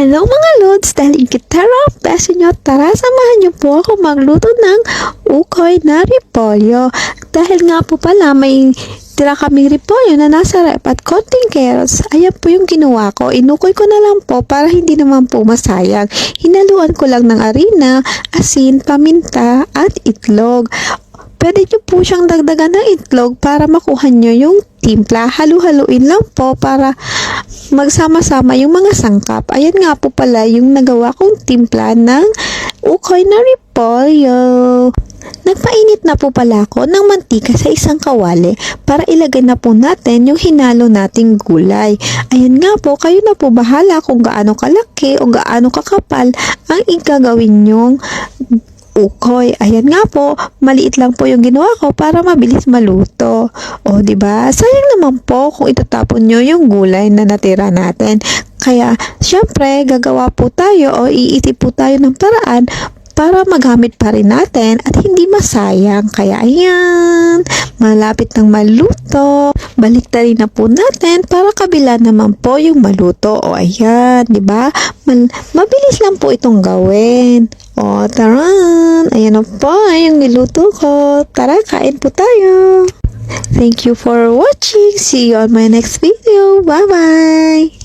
Hello mga lods, dahil gitara ang beso nyo, tara samahan nyo po ako magluto ng ukoy na repolyo. Dahil nga po pala may tira kaming repolyo na nasa rep at konting carrots, ayan po yung ginawa ko. Inukoy ko na lang po para hindi naman po masayang. Hinaluan ko lang ng arena, asin, paminta at itlog. Pwede nyo po siyang dagdagan ng itlog para makuha nyo yung timpla. Halu-haluin lang po para magsama-sama yung mga sangkap. Ayan nga po pala yung nagawa kong timpla ng ukoy na repolyo. Nagpainit na po pala ako ng mantika sa isang kawali para ilagay na po natin yung hinalo nating gulay. Ayan nga po, kayo na po bahala kung gaano kalaki o gaano kakapal ang igagawin nyong ukoy. Ayan nga po, maliit lang po yung ginawa ko para mabilis maluto. O, ba? Sayang naman po kung itatapon nyo yung gulay na natira natin. Kaya, syempre, gagawa po tayo o iisip po tayo ng paraan para magamit pa rin natin at hindi masayang. Kaya ayan, malapit ng maluto. Baliktarin na po natin para kabila naman po yung maluto. O ayan, di ba? Mabilis lang po itong gawin. O taran, ayan na po yung niluto ko. Tara, kain po tayo. Thank you for watching. See you on my next video. Bye-bye.